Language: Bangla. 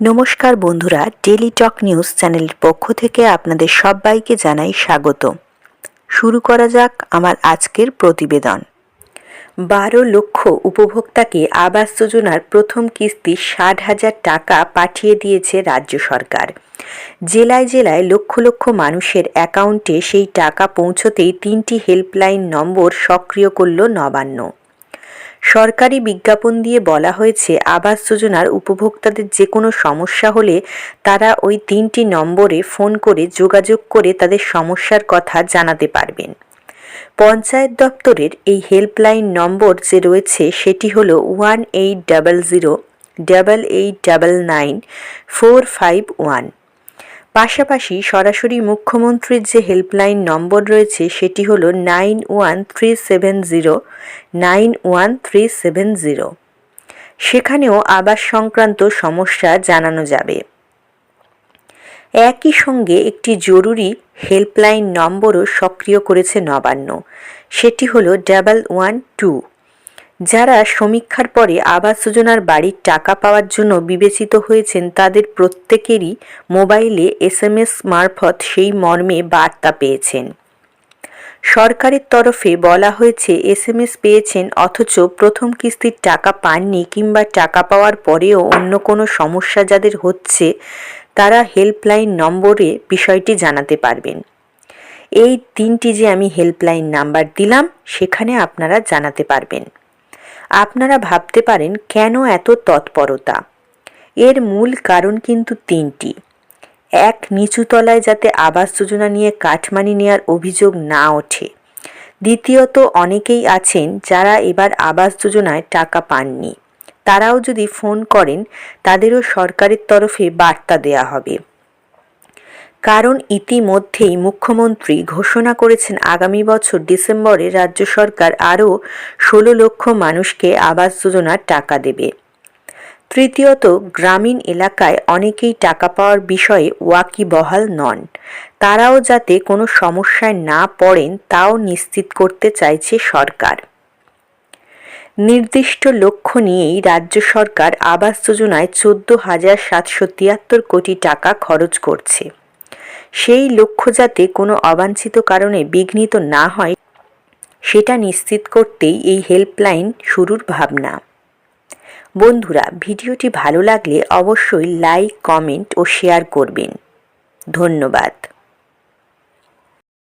নমস্কার বন্ধুরা ডেলি টক নিউজ চ্যানেলের পক্ষ থেকে আপনাদের সবাইকে জানাই স্বাগত। শুরু করা যাক আমার আজকের প্রতিবেদন। বারো লক্ষ উপভোক্তাকে আবাস যোজনার প্রথম কিস্তি ষাট হাজার টাকা পাঠিয়ে দিয়েছে রাজ্য সরকার। জেলায় জেলায় লক্ষ লক্ষ মানুষের অ্যাকাউন্টে সেই টাকা পৌঁছতেই তিনটি হেল্পলাইন নম্বর সক্রিয় করল নবান্ন। সরকারি বিজ্ঞাপন দিয়ে বলা হয়েছে, আবাস যোজনার উপভোক্তাদের যে কোনো সমস্যা হলে তারা ওই তিনটি নম্বরে ফোন করে যোগাযোগ করে তাদের সমস্যার কথা জানাতে পারবেন। পঞ্চায়েত দপ্তরের এই হেল্পলাইন নম্বর যে রয়েছে, সেটি হল one eight double zero double eight double nine four five one. পাশাপাশি সরাসরি মুখ্যমন্ত্রীর যে হেল্পলাইন নম্বর রয়েছে, সেটি হল nine one three seven zero, nine one three seven zero. সেখানেও আবাস সংক্রান্ত সমস্যা জানানো যাবে। একই সঙ্গে একটি জরুরি হেল্পলাইন নম্বরও সক্রিয় করেছে নবান্ন। সেটি হলো ডাবল ওয়ান টু। যারা সমীক্ষার পরে আবাস যোজনার বাড়ির টাকা পাওয়ার জন্য বিবেচিত হয়েছেন, তাদের প্রত্যেকেরই মোবাইলে এস এম এস মারফত সেই মর্মে বার্তা পেয়েছেন। সরকারের তরফে বলা হয়েছে এস এম এস পেয়েছেন, অথচ প্রথম কিস্তির টাকা পাননি কিংবা টাকা পাওয়ার পরেও অন্য কোনো সমস্যা যাদের হচ্ছে, তারা হেল্পলাইন নম্বরে বিষয়টি জানাতে পারবেন। এই তিনটি যে আমি হেল্পলাইন নাম্বার দিলাম, সেখানে আপনারা জানাতে পারবেন। আপনারা ভাবতে পারেন কেন এত তৎপরতা। এর মূল কারণ কিন্তু তিনটি। এক, নিচুতলায় যাতে আবাস যোজনা নিয়ে কাঠমানি নেওয়ার অভিযোগ না ওঠে। দ্বিতীয়ত, অনেকেই আছেন যারা এবার আবাস যোজনায় টাকা পাননি। তারাও যদি ফোন করেন, তাদেরও সরকারের তরফে বার্তা দেয়া হবে। কারণ ইতিমধ্যেই মুখ্যমন্ত্রী ঘোষণা করেছেন আগামী বছর ডিসেম্বরে রাজ্য সরকার আরও ষোলো লক্ষ মানুষকে আবাস যোজনার টাকা দেবে। তৃতীয়ত, গ্রামীণ এলাকায় অনেকেই টাকা পাওয়ার বিষয়ে ওয়াকিবহাল নন। তারাও যাতে কোনো সমস্যায় না পড়েন, তাও নিশ্চিত করতে চাইছে সরকার। নির্দিষ্ট লক্ষ্য নিয়েই রাজ্য সরকার আবাস যোজনায় চোদ্দ হাজার সাতশো তিয়াত্তর কোটি টাকা খরচ করছে। সেই লক্ষ্য যাতে কোনো অবাঞ্ছিত কারণে বিঘ্নিত না হয়, সেটা নিশ্চিত করতেই এই হেল্পলাইন শুরুর ভাবনা। বন্ধুরা, ভিডিওটি ভালো লাগলে অবশ্যই লাইক, কমেন্ট ও শেয়ার করবেন। ধন্যবাদ।